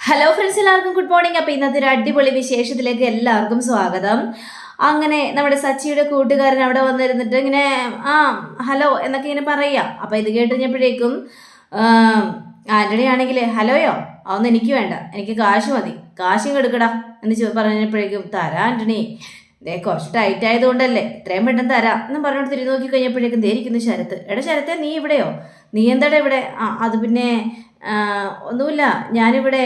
Hello friends എല്ലാവർക്കും good morning അപ്പോൾ ഇന്നത്തെ ഒരു അടിപൊളി വിശേഷത്തിലേക്ക് എല്ലാവർക്കും സ്വാഗതം. അങ്ങനെ നമ്മുടെ സച്ചിയുടെ കൂട്ടുകാരൻ അവിടെ വന്നിരുന്നിട്ട് ഇങ്ങനെ ആ ഹലോ എന്നൊക്കെ ഇങ്ങനെ പറയുക അപ്പോൾ ഇത് കേട്ട് കഴിഞ്ഞപ്പോഴേക്കും ആന്റണി ആണെങ്കിൽ ഹലോയോ അതൊന്നും എനിക്ക് വേണ്ട. എനിക്ക് കാശ് മതി. കാശും എടുക്കടാ. എന്ന് പറഞ്ഞപ്പോഴേക്കും തരാം ആന്റണി ദേ കുറച്ച് ടൈറ്റ് ആയതുകൊണ്ടല്ലേ ഇത്രയും പെട്ടെന്ന് തരാം. എന്നും പറഞ്ഞോട്ട് തിരിഞ്ഞു നോക്കി കഴിഞ്ഞപ്പോഴേക്കും ദേ ഇരിക്കുന്നു ശരത്ത്. എടാ ശരത്തെ നീ ഇവിടെയോ? നീ എന്താടാ ഇവിടെ? ആ അത് പിന്നെ ഒന്നുമില്ല. ഞാനിവിടെ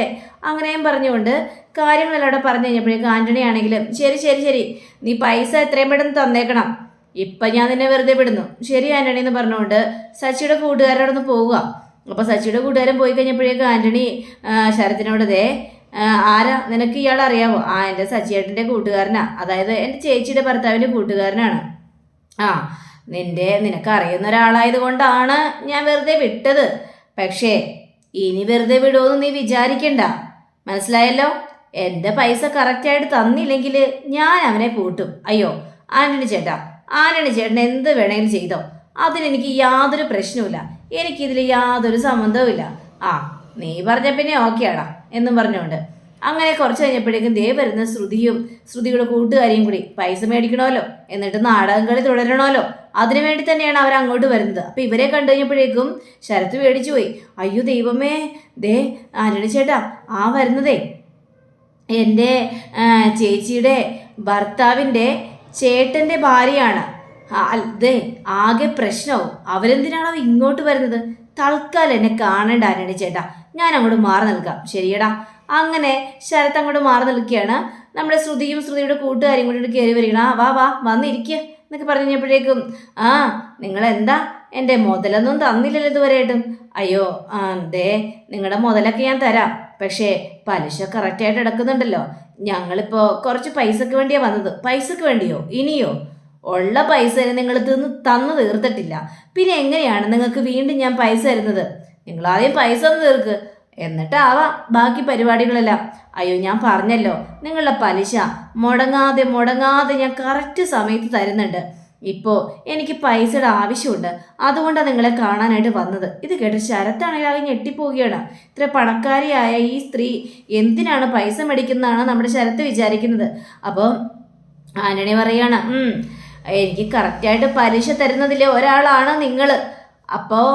അങ്ങനെയും പറഞ്ഞുകൊണ്ട് കാര്യങ്ങളെല്ലാം പറഞ്ഞു കഴിഞ്ഞപ്പോഴേക്കും ആന്റണി ആണെങ്കിലും ശരി ശരി ശരി. നീ പൈസ എത്രയും പെട്ടെന്ന് തന്നേക്കണം. ഇപ്പം ഞാൻ നിന്നെ വെറുതെ വിടുന്നു. ശരി ആന്റണി എന്ന് പറഞ്ഞുകൊണ്ട് സച്ചിയുടെ കൂട്ടുകാരോടൊന്ന് പോവുക. അപ്പോൾ സച്ചിയുടെ കൂട്ടുകാരൻ പോയി കഴിഞ്ഞപ്പോഴേക്കും ആന്റണി ശരത്തിനോടതേ ശരത്തിനോട് ദേ ആരാ? നിനക്ക് ഇയാൾ അറിയാവോ? ആ എന്റെ സച്ചിയേട്ടന്റെ കൂട്ടുകാരനാ. അതായത് എന്റെ ചേച്ചിയുടെ ഭർത്താവിന്റെ കൂട്ടുകാരനാണ്. ആ നിന്റെ നിനക്ക് അറിയുന്ന ഒരാളായത് കൊണ്ടാണ് ഞാൻ വെറുതെ വിട്ടത്. പക്ഷേ ഇനി വെറുതെ വിടുമെന്ന് നീ വിചാരിക്കണ്ട. മനസ്സിലായല്ലോ? എന്റെ പൈസ കറക്റ്റായിട്ട് തന്നില്ലെങ്കിൽ ഞാൻ അവനെ പൂട്ടും അയ്യോ ആന്റണി ചേട്ടാ ആന്റണി ചേട്ടൻ എന്ത് വേണമെങ്കിലും ചെയ്തോ. അതിനെനിക്ക് യാതൊരു പ്രശ്നവുമില്ല. എനിക്കിതിൽ യാതൊരു സംബന്ധവുമില്ല. ആ നീ പറഞ്ഞ പിന്നെ ഓക്കെയാടാ എന്നും പറഞ്ഞുകൊണ്ട് അങ്ങനെ കുറച്ച് കഴിഞ്ഞപ്പോഴേക്കും ദേ വരുന്ന ശ്രുതിയും ശ്രുതിയുടെ കൂട്ടുകാരിയും കൂടി പൈസ മേടിക്കണമല്ലോ എന്നിട്ട് നാടകം കളി തുടരണമല്ലോ. അതിനു വേണ്ടി തന്നെയാണ് അവർ അങ്ങോട്ട് വരുന്നത്. അപ്പൊ ഇവരെ കണ്ടു കഴിഞ്ഞപ്പോഴേക്കും ശരത്ത് പേടിച്ചു പോയി. അയ്യോ ദൈവമേ ദേ ആന്റണി ചേട്ടാ ആ വരുന്നതേ. എന്റെ ചേച്ചിയുടെ ഭർത്താവിന്റെ ചേട്ടന്റെ ഭാര്യയാണ്. അതെ ആകെ പ്രശ്നവും. അവരെന്തിനാണോ ഇങ്ങോട്ട് വരുന്നത്? തൽക്കാലം എന്നെ കാണേണ്ട ആന്റണി ചേട്ടാ. ഞാൻ അങ്ങോട്ട് മാറി നിൽക്കാം. ശരിയടാ. അങ്ങനെ ശരത്ത് അങ്ങോട്ട് മാറി നിൽക്കുകയാണ്. നമ്മുടെ ശ്രുതിയും ശ്രുതിയുടെ കൂട്ടുകാരും കൂടി കയറി വരികയാണ്. ആ വാ വാ വന്നിരിക്കുക എന്നൊക്കെ പറഞ്ഞു കഴിഞ്ഞപ്പോഴേക്കും ആ നിങ്ങൾ എന്താ എന്റെ മുതലൊന്നും തന്നില്ലല്ലോ ഇതുവരെയായിട്ടും. അയ്യോ ആ ദേ നിങ്ങളുടെ മുതലൊക്കെ ഞാൻ തരാം. പക്ഷേ പലിശ കറക്റ്റായിട്ട് എടുക്കുന്നുണ്ടല്ലോ. ഞങ്ങളിപ്പോൾ കുറച്ച് പൈസക്ക് വേണ്ടിയാണ് വന്നത്. പൈസക്ക് വേണ്ടിയോ? ഇനിയോ? ഉള്ള പൈസ നിങ്ങൾ തിന്ന് തന്നു തീർത്തിട്ടില്ല. പിന്നെ എങ്ങനെയാണ് നിങ്ങൾക്ക് വീണ്ടും ഞാൻ പൈസ തരുന്നത്? നിങ്ങൾ ആദ്യം പൈസ ഒന്ന് തീർക്ക്. എന്നിട്ടാവാം ബാക്കി പരിപാടികളെല്ലാം. അയ്യോ ഞാൻ പറഞ്ഞല്ലോ നിങ്ങളുടെ പലിശ മുടങ്ങാതെ മുടങ്ങാതെ ഞാൻ കറക്റ്റ് സമയത്ത് തരുന്നുണ്ട്. ഇപ്പോൾ എനിക്ക് പൈസയുടെ ആവശ്യമുണ്ട്. അതുകൊണ്ടാണ് നിങ്ങളെ കാണാനായിട്ട് വന്നത്. ഇത് കേട്ട് ശരത്താണെങ്കിൽ ആകെ ഞെട്ടിപ്പോവുകയാണ്. ഇത്ര പണക്കാരിയായ ഈ സ്ത്രീ എന്തിനാണ് പൈസ മേടിക്കുന്നതാണ് നമ്മുടെ ശരത്ത് വിചാരിക്കുന്നത്? അപ്പോൾ ആന്റണി പറയാണ് "ഉം, എനിക്ക് കറക്റ്റായിട്ട് പലിശ തരുന്നതിൽ ഒരാളാണ് നിങ്ങൾ അപ്പോൾ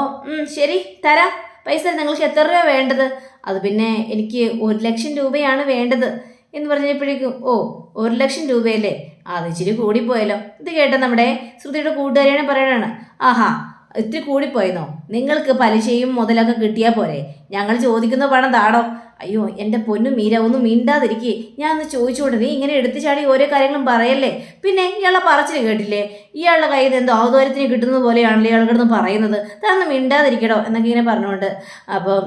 ശരി തരാം. പൈസ നിങ്ങൾക്ക് എത്ര രൂപ വേണ്ടത്? അത് പിന്നെ എനിക്ക് ഒരു ലക്ഷം രൂപയാണ് വേണ്ടത്. എന്ന് പറഞ്ഞപ്പോഴേക്കും ഓ ഒരു ലക്ഷം രൂപയല്ലേ? അത് ഇച്ചിരി കൂടിപ്പോയല്ലോ. ഇത് കേട്ടോ നമ്മുടെ ശ്രുതിയുടെ കൂട്ടുകാരിയാണ് പറയണാണ് ആഹാ ഇത്തിരി കൂടിപ്പോയിന്നോ? നിങ്ങൾക്ക് പലിശയും മുതലൊക്കെ കിട്ടിയാൽ പോരെ. ഞങ്ങൾ ചോദിക്കുന്ന പണം താടോ. അയ്യോ എന്റെ പൊന്നു മീര ഒന്നും മിണ്ടാതിരിക്കേ. ഞാൻ ഒന്ന് ചോദിച്ചുകൊണ്ട് നീ ഇങ്ങനെ എടുത്തു ചാടി ഓരോ കാര്യങ്ങളും പറയല്ലേ? പിന്നെ ഇയാളെ പറച്ചിൽ കേട്ടില്ലേ? ഇയാളുടെ കയ്യിൽ നിന്ന് എന്തോ ഔദാര്യത്തിന് കിട്ടുന്നത് പോലെയാണല്ലോ ഇയാൾ കിടന്ന് പറയുന്നത്. താന്ന് മിണ്ടാതിരിക്കടോ എന്നൊക്കെ ഇങ്ങനെ പറഞ്ഞുകൊണ്ട്. അപ്പോൾ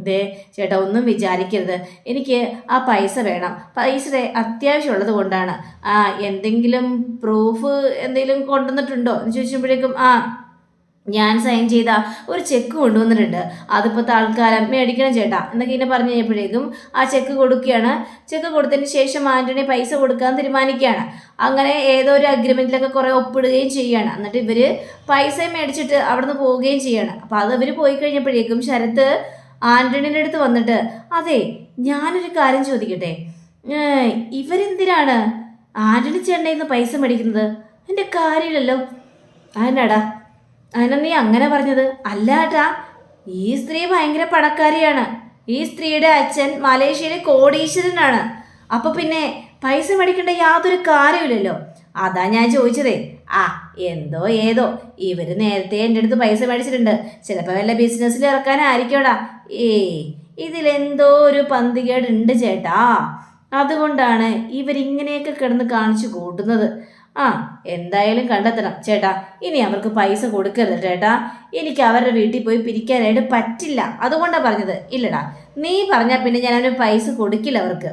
ദേ ചേട്ടാ ഒന്നും വിചാരിക്കരുത്. എനിക്ക് ആ പൈസ വേണം. പൈസ അത്യാവശ്യമുള്ളത് കൊണ്ടാണ്. ആ എന്തെങ്കിലും പ്രൂഫ് എന്തെങ്കിലും കൊണ്ടുവന്നിട്ടുണ്ടോ? എന്ന് ചോദിച്ചപ്പോഴേക്കും ആ ഞാൻ സൈൻ ചെയ്ത ഒരു ചെക്ക് കൊണ്ടുവന്നിട്ടുണ്ട്. അതിപ്പോൾ തൽക്കാലം മേടിക്കണം ചേട്ടാ. എന്നൊക്കെ ഇങ്ങനെ പറഞ്ഞു കഴിഞ്ഞപ്പോഴേക്കും ആ ചെക്ക് കൊടുക്കുകയാണ്. ചെക്ക് കൊടുത്തതിന് ശേഷം ആന്റണി പൈസ കൊടുക്കാൻ തീരുമാനിക്കുകയാണ്. അങ്ങനെ ഏതോ ഒരു അഗ്രിമെന്റിലൊക്കെ കുറേ ഒപ്പിടുകയും ചെയ്യുകയാണ്. എന്നിട്ട് ഇവർ പൈസ മേടിച്ചിട്ട് അവിടുന്ന് പോവുകയും ചെയ്യാണ് അപ്പോൾ അത് ഇവർ പോയി കഴിഞ്ഞപ്പോഴേക്കും ശരത്ത് ആന്റണിയുടെ അടുത്ത് വന്നിട്ട് അതെ ഞാനൊരു കാര്യം ചോദിക്കട്ടെ? ഇവരെന്തിനാണ്? ആന്റണി ചേട്ടന്റെ പൈസ മേടിക്കുന്നത്? എന്റെ കാര്യമില്ലല്ലോ. അതിനാടാ അതിനാ നീ അങ്ങനെ പറഞ്ഞത്? അല്ലാട്ടാ ഈ സ്ത്രീ ഭയങ്കര പണക്കാരിയാണ്. ഈ സ്ത്രീയുടെ അച്ഛൻ മലേഷ്യയിലെ കോടീശ്വരനാണ്. അപ്പൊ പിന്നെ പൈസ മേടിക്കേണ്ട യാതൊരു കാര്യമില്ലല്ലോ അതാ ഞാൻ ചോദിച്ചതേ. ആ എന്തോ ഏതോ. ഇവർ നേരത്തെ എന്റെ അടുത്ത് പൈസ മേടിച്ചിട്ടുണ്ട്. ചിലപ്പോൾ വല്ല ബിസിനസ്സിൽ ഇറക്കാനായിരിക്കോടാ ഏ ഇതിലെന്തോ ഒരു പന്തികേടുണ്ട് ചേട്ടാ. അതുകൊണ്ടാണ് ഇവരിങ്ങനെയൊക്കെ കിടന്ന് കാണിച്ചു കൂട്ടുന്നത്. ആ എന്തായാലും കണ്ടെത്തണം. ചേട്ടാ ഇനി അവർക്ക് പൈസ കൊടുക്കരുത് ചേട്ടാ. എനിക്ക് അവരുടെ വീട്ടിൽ പോയി പിരിക്കാനായിട്ട് പറ്റില്ല. അതുകൊണ്ടാണ് പറഞ്ഞത്. ഇല്ലടാ നീ പറഞ്ഞാൽ പിന്നെ ഞാൻ അവന് പൈസ കൊടുക്കില്ല അവർക്ക്.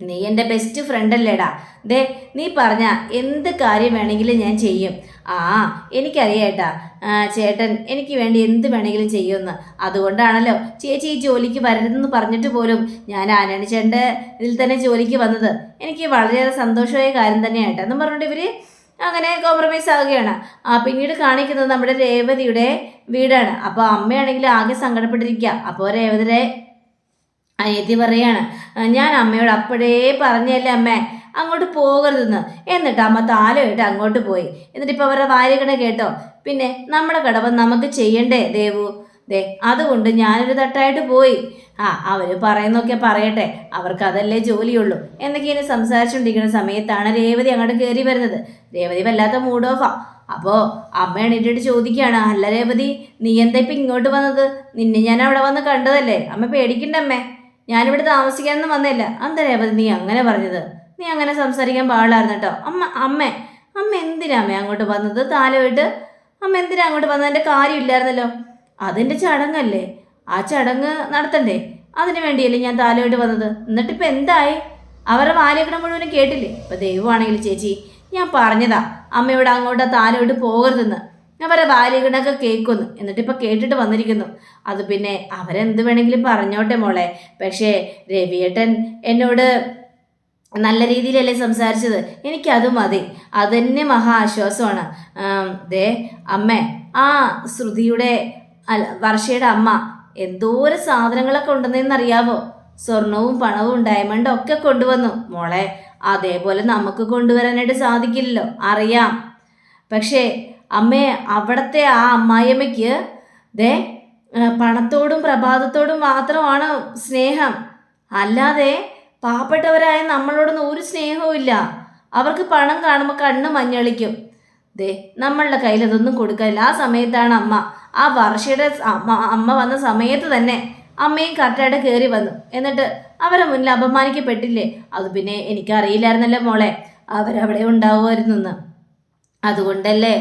നീ എന്റെ ബെസ്റ്റ് ഫ്രണ്ട് അല്ലേടാ. ദേ നീ പറഞ്ഞ എന്ത് കാര്യം വേണമെങ്കിലും ഞാൻ ചെയ്യും. ആ എനിക്കറിയാട്ടാ. ചേട്ടൻ എനിക്ക് വേണ്ടി എന്ത് വേണമെങ്കിലും ചെയ്യുമെന്ന്. അതുകൊണ്ടാണല്ലോ ചേച്ചി ഈ ജോലിക്ക് വരരുതെന്ന് പറഞ്ഞിട്ട് പോലും ഞാൻ ആനണി ചേട്ടന്റെ ഇതിൽ തന്നെ ജോലിക്ക് വന്നത്. എനിക്ക് വളരെയേറെ സന്തോഷമായ കാര്യം തന്നെയായിട്ട് എന്നും പറഞ്ഞിട്ട് ഇവർ അങ്ങനെ കോംപ്രമൈസ് ആവുകയാണ്. ആ പിന്നീട് കാണിക്കുന്നത് നമ്മുടെ രേവതിയുടെ വീടാണ്. അപ്പോൾ അമ്മയാണെങ്കിൽ ആകെ സങ്കടപ്പെട്ടിരിക്കുക അപ്പോൾ രേവതിയുടെ അനിയത്തി പറയാണ് ഞാൻ അമ്മയോട് അപ്പോഴേ പറഞ്ഞല്ലേ അമ്മേ അങ്ങോട്ട് പോകരുതെന്ന്. എന്നിട്ട് അമ്മ താലമായിട്ട് അങ്ങോട്ട് പോയി. എന്നിട്ട് ഇപ്പം അവരുടെ വാരികണ കേട്ടോ പിന്നെ നമ്മുടെ കടവ നമുക്ക് ചെയ്യണ്ടേ ദേവു? ദേ അതുകൊണ്ട് ഞാനൊരു തട്ടായിട്ട് പോയി. ആ അവർ പറയുന്നൊക്കെ പറയട്ടെ അവർക്ക് അതല്ലേ ജോലിയുള്ളൂ എന്നൊക്കെ ഇനി സംസാരിച്ചുകൊണ്ടിരിക്കുന്ന സമയത്താണ് രേവതി അങ്ങോട്ട് കയറി വരുന്നത്. രേവതി വല്ലാത്ത മൂഡ് ഓഫാ അപ്പോൾ അമ്മ എണീറ്റിട്ട് ചോദിക്കുകയാണ് അല്ല രേവതി നീ എന്താ ഇപ്പം ഇങ്ങോട്ട് വന്നത്? നിന്നെ ഞാൻ അവിടെ വന്ന് കണ്ടതല്ലേ? അമ്മ പേടിക്കണ്ട അമ്മേ? ഞാനിവിടെ താമസിക്കാനൊന്നും വന്നില്ല എന്താ രേവതി നീ അങ്ങനെ പറഞ്ഞത്? നീ അങ്ങനെ സംസാരിക്കാൻ പാടില്ലായിരുന്നു കേട്ടോ. അമ്മ അമ്മ അമ്മ എന്തിനാ അമ്മ അങ്ങോട്ട് വന്നത്? താലമായിട്ട് അമ്മ എന്തിനാ അങ്ങോട്ട് വന്നത് എന്റെ കാര്യമില്ലായിരുന്നല്ലോ അതിന്റെ ചടങ്ങല്ലേ? ആ ചടങ്ങ് നടത്തണ്ടേ? അതിനു വേണ്ടിയല്ലേ ഞാൻ താലമായിട്ട് വന്നത്? എന്നിട്ട് എന്നിട്ടിപ്പോൾ എന്തായി? അവരുടെ വാലേക്കടം മുഴുവനും കേട്ടില്ലേ? ഇപ്പം ദൈവമാണെങ്കിൽ ചേച്ചി ഞാൻ പറഞ്ഞതാ. അമ്മയോട് അങ്ങോട്ട് താലമായിട്ട് പോകരുതെന്ന്. അവരെ ബാലികണൊക്കെ കേൾക്കുന്നു. എന്നിട്ട് ഇപ്പൊ കേട്ടിട്ട് വന്നിരിക്കുന്നു. അത് പിന്നെ അവരെന്ത് വേണമെങ്കിലും പറഞ്ഞോട്ടെ മോളെ. പക്ഷേ രവിയേട്ടൻ എന്നോട് നല്ല രീതിയിലല്ലേ സംസാരിച്ചത്? എനിക്കത് മതി. അതന്നെ മഹാ ആശ്വാസമാണ്. ദേ അമ്മ ആ ശ്രുതിയുടെ അല്ല വർഷയുടെ അമ്മ എന്തോരം സാധനങ്ങളൊക്കെ ഉണ്ടെന്നറിയാവോ സ്വർണവും പണവും ഡയമണ്ടും ഒക്കെ കൊണ്ടുവന്നു. മോളെ അതേപോലെ നമുക്ക് കൊണ്ടുവരാനായിട്ട് സാധിക്കില്ലല്ലോ. അറിയാം. പക്ഷേ അമ്മേ അവിടുത്തെ ആ അമ്മായിയമ്മയ്ക്ക് ദേ പണത്തോടും പ്രഭാതത്തോടും മാത്രമാണ് സ്നേഹം. അല്ലാതെ പാവപ്പെട്ടവരായ നമ്മളോടൊന്നും ഒരു സ്നേഹവും ഇല്ല. അവർക്ക് പണം കാണുമ്പോൾ കണ്ണ് മഞ്ഞളിക്കും. ദേ നമ്മളുടെ കയ്യിൽ അതൊന്നും കൊടുക്കാനില്ല. ആ സമയത്താണ് അമ്മ. ആ വർഷയുടെ അമ്മ അമ്മ വന്ന സമയത്ത് തന്നെ അമ്മയും കറക്റ്റായിട്ട് കയറി വന്നു. എന്നിട്ട് അവരെ മുന്നിൽ അപമാനിക്കപ്പെട്ടില്ലേ? അത് പിന്നെ എനിക്കറിയില്ലായിരുന്നല്ലോ മോളെ. അവരവിടെ ഉണ്ടാവുമായിരുന്നെന്ന്. അതുകൊണ്ടല്ലേ?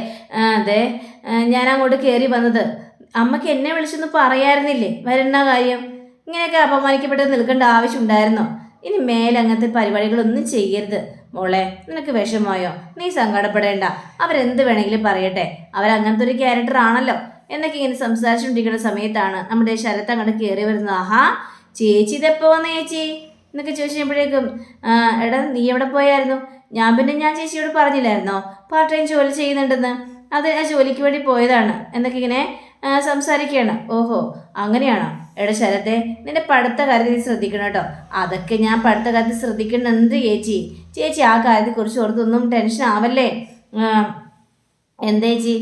അതെ. ഞാൻ അങ്ങോട്ട് കയറി വന്നത്. അമ്മയ്ക്ക് എന്നെ വിളിച്ചൊന്ന് പറയായിരുന്നില്ലേ? വരുന്ന കാര്യം. ഇങ്ങനെയൊക്കെ അപമാനിക്കപ്പെട്ട് നിൽക്കേണ്ട ആവശ്യം ഉണ്ടായിരുന്നോ ഇനി മേലെ അങ്ങനത്തെ പരിപാടികളൊന്നും ചെയ്യരുത്. മോളെ നിനക്ക് വിഷമമായോ? നീ സങ്കടപ്പെടേണ്ട. അവരെന്ത് വേണമെങ്കിലും പറയട്ടെ. അവരങ്ങനത്തെ ഒരു ക്യാരക്ടർ ആണല്ലോ എന്നൊക്കെ ഇങ്ങനെ സംസാരിച്ചുകൊണ്ടിരിക്കുന്ന സമയത്താണ് നമ്മുടെ ശരത്ത് അങ്ങോട്ട് കയറി വരുന്നത്. ആഹാ ചേച്ചി ഇതെപ്പോ വന്ന ചേച്ചി? എന്നൊക്കെ ചോദിച്ചപ്പോഴേക്കും "ആ, എടാ നീ എവിടെ പോയായിരുന്നു? ഞാൻ പിന്നെ ഞാൻ ചേച്ചിയോട് പറഞ്ഞില്ലായിരുന്നോ? പാർട്ട് ടൈം ജോലി ചെയ്യുന്നുണ്ടെന്ന്. അത് ആ ജോലിക്ക് വേണ്ടി പോയതാണ് എന്നൊക്കെ ഇങ്ങനെ സംസാരിക്കുകയാണ്. ഓഹോ അങ്ങനെയാണോ? എടാ ശരത്തെ നിന്റെ പഠിത്ത കാര്യത്തിൽ നീ ശ്രദ്ധിക്കണം കേട്ടോ. അതൊക്കെ ഞാൻ പഠിത്ത കാര്യത്തിൽ ശ്രദ്ധിക്കുന്നുണ്ട് ചേച്ചി. ചേച്ചി ആ കാര്യത്തെക്കുറിച്ച് ഓർത്തൊന്നും ടെൻഷൻ ആവല്ലേ? ആ, എന്താ ചേച്ചി?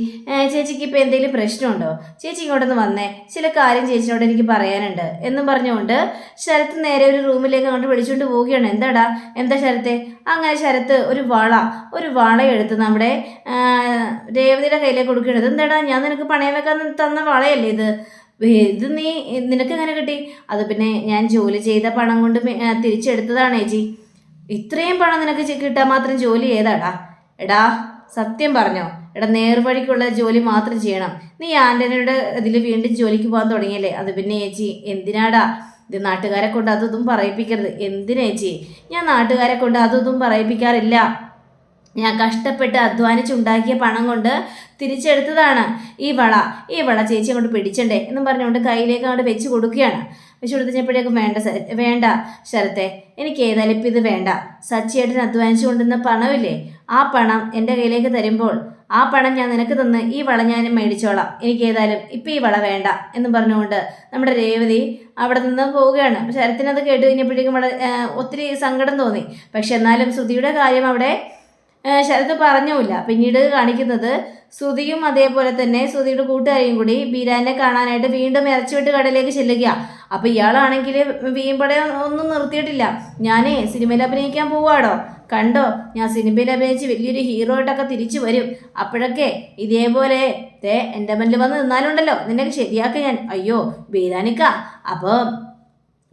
ചേച്ചിക്ക് ഇപ്പം എന്തെങ്കിലും പ്രശ്നമുണ്ടോ? ചേച്ചി ഇങ്ങോട്ടൊന്ന് വന്നേ. ചില കാര്യം ചേച്ചിനോട് എനിക്ക് പറയാനുണ്ട്. എന്നും പറഞ്ഞുകൊണ്ട് ശരത്ത് നേരെ ഒരു റൂമിലേക്ക് അങ്ങോട്ട് വിളിച്ചുകൊണ്ട് പോവുകയാണ്. എന്താടാ? എന്താ ശരത്തെ? അങ്ങനെ ശരത്ത് ഒരു വള ഒരു വള എടുത്ത് നമ്മുടെ രേവതിയുടെ കയ്യിലേക്ക് കൊടുക്കുകയാണ്. എന്താടാ? ഞാൻ നിനക്ക് പണയം വെക്കാൻ തന്ന വളയല്ലേ ഇത്? ഇത് നീ നിനക്ക് എങ്ങനെ കിട്ടി? അത് പിന്നെ ഞാൻ ജോലി ചെയ്ത പണം കൊണ്ട് തിരിച്ചെടുത്തതാണ് ചേച്ചി. ഇത്രയും പണം നിനക്ക് കിട്ടാൻ മാത്രം ജോലി ഏതാടാ? എടാ സത്യം പറഞ്ഞോ. എടാ നേർവഴിക്കുള്ള ജോലി മാത്രം ചെയ്യണം. നീ ആന്റണിയുടെ ഇതിൽ വീണ്ടും ജോലിക്ക് പോകാൻ തുടങ്ങിയല്ലേ? അത് പിന്നെ ചേച്ചി എന്തിനാടാ? ഇത് നാട്ടുകാരെ കൊണ്ട് അതൊന്നും പറയിപ്പിക്കരുത്. എന്തിനാ ചേച്ചി ഞാൻ നാട്ടുകാരെ കൊണ്ട് അതൊന്നും പറയിപ്പിക്കാറില്ല. ഞാൻ കഷ്ടപ്പെട്ട് അധ്വാനിച്ചുണ്ടാക്കിയ പണം കൊണ്ട് തിരിച്ചെടുത്തതാണ്. ഈ വള ഈ വള ചേച്ചി അങ്ങോട്ട് പിടിച്ചണ്ടേ എന്നും പറഞ്ഞുകൊണ്ട് കയ്യിലേക്ക് അങ്ങോട്ട് വെച്ച് കൊടുക്കുകയാണ്. വെച്ച് കൊടുത്തപ്പോഴേക്കും വേണ്ട വേണ്ട ശരത്തെ എനിക്ക് ഏതായാലും ഇത് വേണ്ട. സച്ചിയേട്ടൻ അധ്വാനിച്ചു കൊണ്ടുവന്ന പണമില്ലേ? ആ പണം എന്റെ കയ്യിലേക്ക് തരുമ്പോൾ ആ പണം ഞാൻ നിനക്ക് തന്ന് ഈ വള ഞാൻ മേടിച്ചോളാം. എനിക്ക് ഏതായാലും ഇപ്പം ഈ വള വേണ്ട എന്ന് പറഞ്ഞുകൊണ്ട് നമ്മുടെ രേവതി അവിടെ നിന്ന് പോവുകയാണ്. അപ്പോൾ ശരത്തിനത് കേട്ട് കഴിഞ്ഞപ്പോഴേക്കും വളരെ ഒത്തിരി സങ്കടം തോന്നി. പക്ഷെ എന്നാലും ശ്രുതിയുടെ കാര്യം അവിടെ ശരത്ത് പറഞ്ഞുമില്ല. പിന്നീട് കാണിക്കുന്നത് ശ്രുതിയും അതേപോലെ തന്നെ ശ്രുതിയുടെ കൂട്ടുകാരിയും കൂടി ബീരാനെ കാണാനായിട്ട് വീണ്ടും ഇറച്ചിവിട്ട് കടയിലേക്ക് ചെല്ലുക അപ്പോൾ ഇയാളാണെങ്കിൽ വീമ്പടെ ഒന്നും നിർത്തിയിട്ടില്ല. ഞാനേ സിനിമയിൽ അഭിനയിക്കാൻ പോവാടോ? കണ്ടോ? ഞാൻ സിനിമയിൽ അഭിനയിച്ച് വലിയൊരു ഹീറോ ആയിട്ടൊക്കെ തിരിച്ചു വരും. അപ്പോഴൊക്കെ ഇതേപോലെ തേ എന്റെ മുന്നിൽ വന്ന് നിന്നാലുണ്ടല്ലോ. നിന്നെ ശരിയാക്കി ഞാൻ. അയ്യോ ബീരാനിക്ക. അപ്പോൾ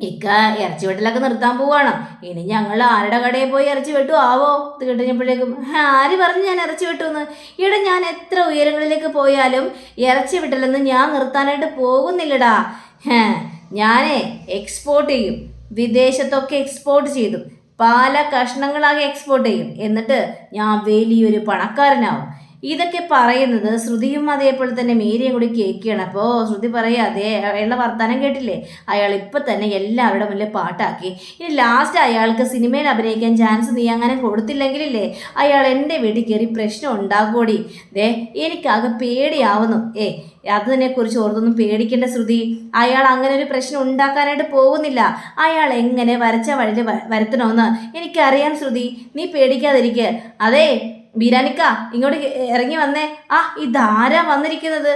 ഇക്ക ഇറച്ചി വെട്ടലൊക്കെ നിർത്താൻ പോവാണ്. ഇനി ഞങ്ങൾ ആരുടെ കടയിൽ പോയി ഇറച്ചി വെട്ടു? ആവോ? ഇത് കിട്ടുന്നപ്പോഴേക്കും ആര് പറഞ്ഞു ഞാൻ ഇറച്ചി വെട്ടുമെന്ന്? ഇവിടെ ഞാൻ എത്ര ഉയരങ്ങളിലേക്ക് പോയാലും ഇറച്ചി വിട്ടലെന്ന് ഞാൻ നിർത്താനായിട്ട് പോകുന്നില്ലടാ. ഞാനേ എക്സ്പോർട്ട് ചെയ്യും. വിദേശത്തൊക്കെ എക്സ്പോർട്ട് ചെയ്തു. പല കഷ്ണങ്ങളാകെ എക്സ്പോർട്ട് ചെയ്യും. എന്നിട്ട് ഞാൻ വലിയൊരു പണക്കാരനാവും. ഇതൊക്കെ പറയുന്നത് ശ്രുതിയും അതേപോലെ തന്നെ മീരയും കൂടി കേൾക്കുകയാണ്. അപ്പോൾ ശ്രുതി പറയുക അതേ അയാളുടെ വർത്തമാനം കേട്ടില്ലേ? അയാൾ ഇപ്പം തന്നെ എല്ലാവരുടെ മുന്നിൽ പാട്ടാക്കി. ഇനി ലാസ്റ്റ് അയാൾക്ക് സിനിമയിൽ അഭിനയിക്കാൻ ചാൻസ് നീ അങ്ങനെ കൊടുത്തില്ലെങ്കിലില്ലേ? അയാൾ എന്റെ വീട്ടിൽ കയറി പ്രശ്നം ഉണ്ടാകൂടി ദേ എനിക്കാകെ പേടിയാവുന്നു. ഏ അതിനെക്കുറിച്ച് ഓർത്തൊന്നും പേടിക്കേണ്ട ശ്രുതി. അയാൾ അങ്ങനെ ഒരു പ്രശ്നം ഉണ്ടാക്കാനായിട്ട് പോകുന്നില്ല. അയാൾ എങ്ങനെ വരച്ച വഴിയിൽ വരുത്തണമെന്ന് എനിക്കറിയാം ശ്രുതി. നീ പേടിക്കാതിരിക്കുക അതെ ബീരാനിക്ക ഇങ്ങോട്ട് ഇറങ്ങി വന്നേ. ആ ഇതാരാ വന്നിരിക്കുന്നത്?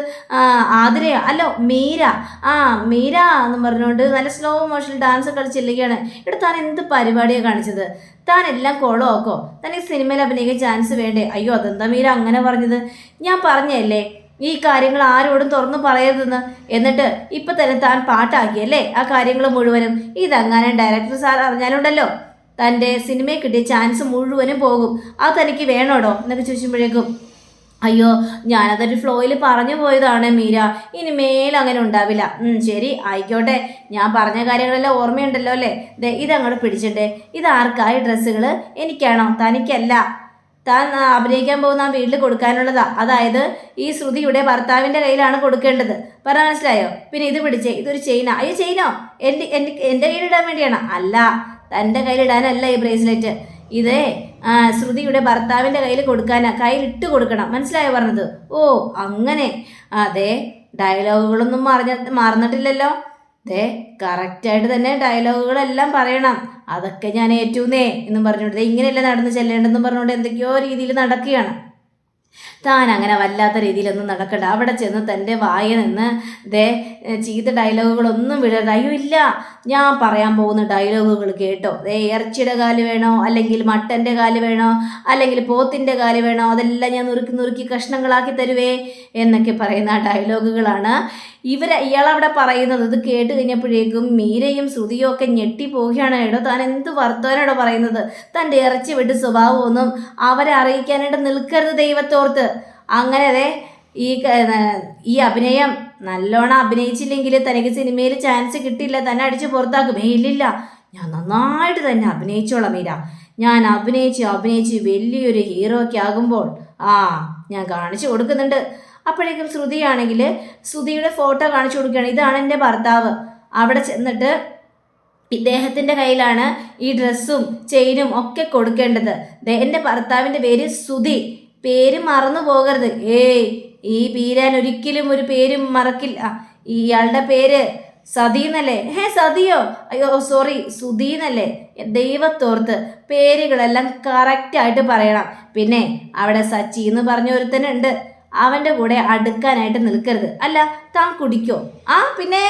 ആതിരയോ? അല്ലോ മീര. ആ മീര എന്ന് പറഞ്ഞുകൊണ്ട് നല്ല സ്ലോ മോഷൻ ഡാൻസ് കളിച്ചില്ലുകയാണ് ഇവിടെ താൻ എന്ത് പരിപാടിയാണ് കാണിച്ചത്? താൻ എല്ലാം കൊളമാക്കോ തനിക്ക് സിനിമയിൽ അഭിനയിക്കാൻ ചാൻസ് വേണ്ടേ? അയ്യോ അതെന്താ മീര അങ്ങനെ പറഞ്ഞത്? ഞാൻ പറഞ്ഞല്ലേ ഈ കാര്യങ്ങൾ ആരോടും തുറന്നു പറയരുതെന്ന്. എന്നിട്ട് ഇപ്പൊ തന്നെ താൻ പാട്ടാക്കിയല്ലേ ആ കാര്യങ്ങൾ മുഴുവനും? ഇതങ്ങനെ ഡയറക്ടർ സാർ അറിഞ്ഞാലുണ്ടല്ലോ. തന്റെ സിനിമയിൽ കിട്ടിയ ചാൻസ് മുഴുവനും പോകും. അത് തനിക്ക് വേണോടോ? എന്നൊക്കെ ചോദിക്കുമ്പോഴേക്കും അയ്യോ ഞാനതൊരു ഫ്ലോയിൽ പറഞ്ഞു പോയതാണ് മീര. ഇനി മേൽ അങ്ങനെ ഉണ്ടാവില്ല. ശരി ആയിക്കോട്ടെ. ഞാൻ പറഞ്ഞ കാര്യങ്ങളെല്ലാം ഓർമ്മയുണ്ടല്ലോ അല്ലേ? ദേ ഇതങ്ങോട്ട് പിടിച്ചിട്ടെ. ഇത് ഈ ഡ്രസ്സുകൾ എനിക്കാണോ? തനിക്കല്ല. താൻ അഭിനയിക്കാൻ പോകുന്ന ആ വീട്ടിൽ കൊടുക്കാനുള്ളതാ. അതായത് ഈ ശ്രുതിയുടെ ഭർത്താവിന്റെ കയ്യിലാണ് കൊടുക്കേണ്ടത്. പറഞ്ഞ മനസ്സിലായോ? പിന്നെ ഇത് പിടിച്ചേ ഇതൊരു ചെയിനാ അയ്യോ ചെയിനോ എന്റെ എന്റെ എന്റെ കയ്യിലിടാൻ വേണ്ടിയാണ്? അല്ല. തന്റെ കയ്യിലിടാനല്ല ഈ ബ്രേസ്ലെറ്റ്. ഇതേ ശ്രുതിയുടെ ഭർത്താവിന്റെ കയ്യിൽ കൊടുക്കാനാ കയ്യിലിട്ട് കൊടുക്കണം. മനസ്സിലായോ പറഞ്ഞത്? ഓ അങ്ങനെ. അതെ ഡയലോഗുകളൊന്നും മറിഞ്ഞ മറന്നിട്ടില്ലല്ലോ. ദേ കറക്റ്റായിട്ട് തന്നെ ഡയലോഗുകളെല്ലാം പറയണം. അതൊക്കെ ഞാൻ ഏറ്റുന്നേ എന്നും പറഞ്ഞുകൊണ്ട് ഇങ്ങനെയല്ല നടന്ന് ചെല്ലേണ്ടെന്നും പറഞ്ഞുകൊണ്ട് എന്തൊക്കെയോ രീതിയിൽ നടക്കുകയാണ്. താൻ അങ്ങനെ വല്ലാത്ത രീതിയിലൊന്നും നടക്കണ്ട. അവിടെ ചെന്ന് തന്റെ വായ നിന്ന് ദേ ചീത്ത ഡയലോഗുകളൊന്നും വിടരുത്. അയ്യോ ഇല്ല. ഞാൻ പറയാൻ പോകുന്ന ഡയലോഗുകൾ കേട്ടോ. ദേ ഇറച്ചിയുടെ കാൽ വേണോ? അല്ലെങ്കിൽ മട്ടന്റെ കാൽ വേണോ? അല്ലെങ്കിൽ പോത്തിന്റെ കാൽ വേണോ? അതെല്ലാം ഞാൻ നുറുക്കി നുറുക്കി കഷ്ണങ്ങളാക്കി തരുവേ എന്നൊക്കെ പറയുന്ന ആ ഡയലോഗുകളാണ്. ഇവർ ഇയാളവിടെ പറയുന്നത് ഇത് കേട്ട് കഴിഞ്ഞപ്പോഴേക്കും മീരയും ശ്രുതിയും ഒക്കെ ഞെട്ടിപ്പോവുകയാണ്. കേട്ടോ താൻ എന്ത് വർത്തമാനാണോ പറയുന്നത്? തന്റെ ഇറച്ചി വിട്ട് സ്വഭാവമൊന്നും അവരെ അറിയിക്കാനായിട്ട് നിൽക്കരുത് ദൈവത്തോർത്ത്. അങ്ങനെ അതെ ഈ ഈ അഭിനയം നല്ലോണം അഭിനയിച്ചില്ലെങ്കിൽ തനിക്ക് സിനിമയിൽ ചാൻസ് കിട്ടില്ല തന്നെ അടിച്ച് പുറത്താക്കും. ഇല്ലില്ല. ഞാൻ നന്നായിട്ട് തന്നെ അഭിനയിച്ചോളാം മീര. ഞാൻ അഭിനയിച്ച് അഭിനയിച്ച് വലിയൊരു ഹീറോ ഒക്കെ ആകുമ്പോൾ ആ ഞാൻ കാണിച്ചു കൊടുക്കുന്നുണ്ട്. അപ്പോഴേക്കും ശ്രുതിയാണെങ്കിൽ ശ്രുതിയുടെ ഫോട്ടോ കാണിച്ചു കൊടുക്കുകയാണ്. ഇതാണ് എന്റെ ഭർത്താവ്. അവിടെ ചെന്നിട്ട് ഇദ്ദേഹത്തിന്റെ കയ്യിലാണ് ഈ ഡ്രസ്സും ചെയിനും ഒക്കെ കൊടുക്കേണ്ടത്. എന്റെ ഭർത്താവിന്റെ പേര് സുധി പേര് മറന്നു പോകരുത്. ഏയ് ഈ പീരാൻ ഒരിക്കലും ഒരു പേരും മറക്കില്ല. ഇയാളുടെ പേര് സതി എന്നല്ലേ? ഹേ സതിയോ? അയ്യോ സോറി സുധി എന്നല്ലേ? ദൈവത്തോർത്ത് പേരുകളെല്ലാം കറക്റ്റായിട്ട് പറയണം. പിന്നെ അവിടെ സച്ചി എന്ന് പറഞ്ഞ ഒരുത്തനുണ്ട്. അവന്റെ കൂടെ അടുക്കാനായിട്ട് നിൽക്കരുത്. അല്ല താൻ കുടിക്കോ? ആ പിന്നെ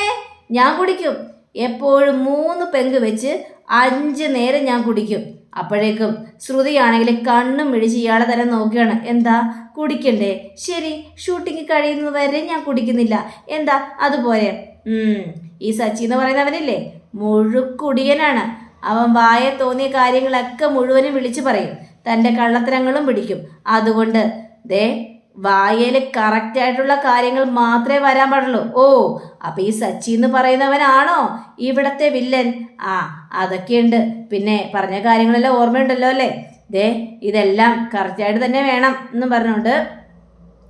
ഞാൻ കുടിക്കും. എപ്പോഴും മൂന്ന് പെങ്ക് വെച്ച് അഞ്ച് നേരം ഞാൻ കുടിക്കും. അപ്പോഴേക്കും ശ്രുതിയാണെങ്കിൽ കണ്ണും മിഴിച്ച് ഇയാളെ തന്നെ നോക്കുകയാണ് എന്താ? കുടിക്കണ്ടേ? ശരി ഷൂട്ടിംഗ് കഴിയുന്നത് വരെ ഞാൻ കുടിക്കുന്നില്ല. എന്താ? അതുപോലെ. ഈ സച്ചി എന്ന് പറയുന്നവനില്ലേ? മുഴുക്കുടിയനാണ് അവൻ വായ തോന്നിയ കാര്യങ്ങളൊക്കെ മുഴുവനും വിളിച്ചു പറയും. തന്റെ കള്ളത്തരങ്ങളും പിടിക്കും. അതുകൊണ്ട് ദേ വായയിൽ കറക്റ്റ് ആയിട്ടുള്ള കാര്യങ്ങൾ മാത്രമേ വരാൻ പാടുള്ളൂ. ഓ അപ്പൊ ഈ സച്ചി എന്ന് പറയുന്നവനാണോ ഇവിടത്തെ വില്ലൻ? ആ അതൊക്കെയുണ്ട്. പിന്നെ പറഞ്ഞ കാര്യങ്ങളെല്ലാം ഓർമ്മയുണ്ടല്ലോ അല്ലേ? ദേ ഇതെല്ലാം കറക്റ്റായിട്ട് തന്നെ വേണം എന്ന് പറഞ്ഞുകൊണ്ട്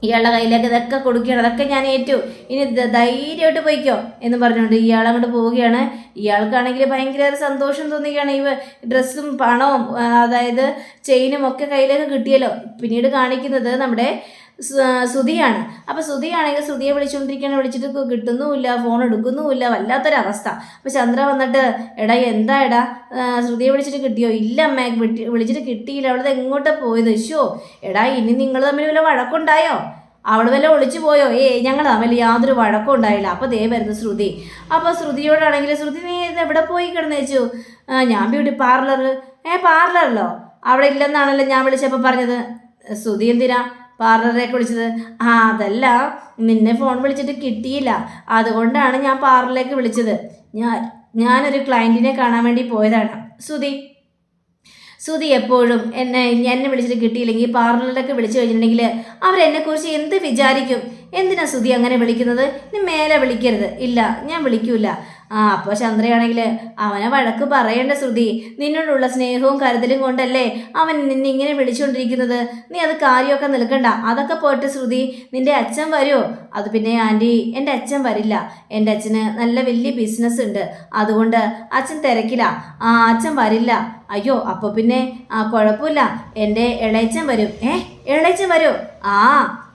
ഇയാളുടെ കയ്യിലേക്ക് ഇതൊക്കെ കൊടുക്കുകയാണ്. അതൊക്കെ ഞാൻ ഏറ്റു. ഇനി ധൈര്യമായിട്ട് പോയിക്കോ എന്ന് പറഞ്ഞുകൊണ്ട് ഇയാൾ അങ്ങോട്ട് പോവുകയാണ്. ഇയാൾക്കാണെങ്കിൽ ഭയങ്കര സന്തോഷം തോന്നുകയാണ് ഈ ഡ്രസ്സും പണവും അതായത് ചെയിനും ഒക്കെ കയ്യിലേക്ക് കിട്ടിയല്ലോ. പിന്നീട് കാണിക്കുന്നത് നമ്മുടെ അപ്പം അപ്പോൾ ശ്രുതിയെ സുധിയെ വിളിച്ചുകൊണ്ടിരിക്കുകയാണ്. വിളിച്ചിട്ട് കിട്ടുന്നുമില്ല ഫോൺ എടുക്കുന്നുമില്ല വല്ലാത്തൊരവസ്ഥ. അപ്പോൾ ചന്ദ്ര വന്നിട്ട് എടാ എന്താ എടാ ശ്രുതിയെ വിളിച്ചിട്ട് കിട്ടിയോ? ഇല്ല അമ്മ വിളിച്ചിട്ട് കിട്ടിയില്ല. അവളത് എങ്ങോട്ടാ പോയത്? ശോ എടാ ഇനി നിങ്ങൾ തമ്മിൽ വല്ല വഴക്കുണ്ടായോ? അവൾ വല്ല ഒളിച്ചു പോയോ? ഏ ഞങ്ങൾ തമ്മിൽ യാതൊരു വഴക്കം ഉണ്ടായില്ല. അപ്പോൾ ദേ വരുന്നു ശ്രുതി. അപ്പോൾ ശ്രുതിയോടാണെങ്കിൽ ശ്രുതി നീ ഇത് എവിടെ പോയി കിടന്നു വെച്ചു ഞാൻ ബ്യൂട്ടി പാർലർ ഏ പാർലറിലോ? അവിടെ ഇല്ലെന്നാണല്ലോ ഞാൻ വിളിച്ചപ്പോൾ പറഞ്ഞത്. ശ്രുതി എന്തിനാ? പാർലറിലേക്ക് വിളിച്ചത് ആ അതല്ല നിന്നെ ഫോൺ വിളിച്ചിട്ട് കിട്ടിയില്ല. അതുകൊണ്ടാണ് ഞാൻ പാർലറിലേക്ക് വിളിച്ചത്. ഞാൻ ഞാനൊരു ക്ലയന്റിനെ കാണാൻ വേണ്ടി പോയതാണ്. സുതി സുതി എപ്പോഴും എന്നെ എന്നെ വിളിച്ചിട്ട് കിട്ടിയില്ലെങ്കിൽ പാർലറിലൊക്കെ വിളിച്ചു കഴിഞ്ഞിട്ടുണ്ടെങ്കിൽ അവരെന്നെക്കുറിച്ച് എന്ത് വിചാരിക്കും? എന്തിനാ സുതി അങ്ങനെ വിളിക്കുന്നത്? ഇനി മേലെ വിളിക്കരുത്. ഇല്ല ഞാൻ വിളിക്കൂല. ആ അപ്പോൾ ചന്ദ്രയാണെങ്കിൽ അവനെ വഴക്ക് പറയേണ്ട ശ്രുതി. നിന്നോടുള്ള സ്നേഹവും കരുതലും കൊണ്ടല്ലേ അവൻ നിന്നെ ഇങ്ങനെ വിളിച്ചുകൊണ്ടിരിക്കുന്നത് നീ അത് കാര്യമൊക്കെ നിൽക്കണ്ട. അതൊക്കെ പോയിട്ട് ശ്രുതി നിന്റെ അച്ഛൻ വരുമോ അത് പിന്നെ ആന്റി എന്റെ അച്ഛൻ വരില്ല. എന്റെ അച്ഛന് നല്ല വലിയ ബിസിനസ് ഉണ്ട്. അതുകൊണ്ട് അച്ഛൻ തിരക്കില്ല ആ അച്ഛൻ വരില്ല. അയ്യോ അപ്പോൾ പിന്നെ ആ കുഴപ്പമില്ല. എന്റെ ഇളയച്ചൻ വരും. ഏ ഇളയച്ചൻ വരും? ആ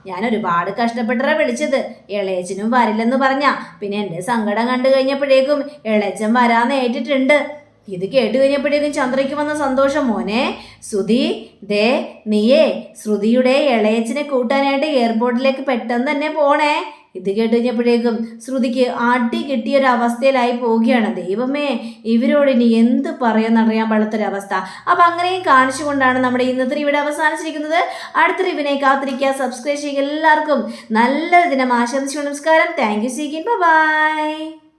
ഞാൻ ഒരുപാട് കഷ്ടപ്പെട്ടാ വിളിച്ചത്. ഇളയച്ചനും വരില്ലെന്ന് പറഞ്ഞ. പിന്നെ എന്റെ സങ്കടം കണ്ടു കഴിഞ്ഞപ്പോഴേക്കും ഇളയച്ചൻ വരാന്ന് ഏറ്റിട്ടുണ്ട്. ഇത് കേട്ട് കഴിഞ്ഞപ്പോഴേക്കും ചന്ദ്രയ്ക്ക് വന്ന സന്തോഷം. മോനെ ശ്രുതി ദേ നീയേ ശ്രുതിയുടെ ഇളയച്ചിനെ കൂട്ടാനായിട്ട് എയർപോർട്ടിലേക്ക് പെട്ടെന്ന് തന്നെ പോണേ. ഇത് കേട്ട് കഴിഞ്ഞപ്പോഴേക്കും ശ്രുതിക്ക് അടി കിട്ടിയ ഒരു അവസ്ഥയിലായി പോവുകയാണ്. ദൈവമേ ഇവരോട് ഇനി എന്ത് പറയുമെന്നറിയാൻ പാടാത്തൊരവസ്ഥ അപ്പം അങ്ങനെയും കാണിച്ചുകൊണ്ടാണ് നമ്മുടെ ഇന്നത്തെ ഇവിടെ അവസാനിച്ചിരിക്കുന്നത്. അടുത്ത റിവിനെ കാത്തിരിക്കുക. സബ്സ്ക്രൈബ് ചെയ്യുക. എല്ലാവർക്കും നല്ല ദിനം ആശംസിച്ചു നമസ്കാരം. Thank you സീക്കിൻ by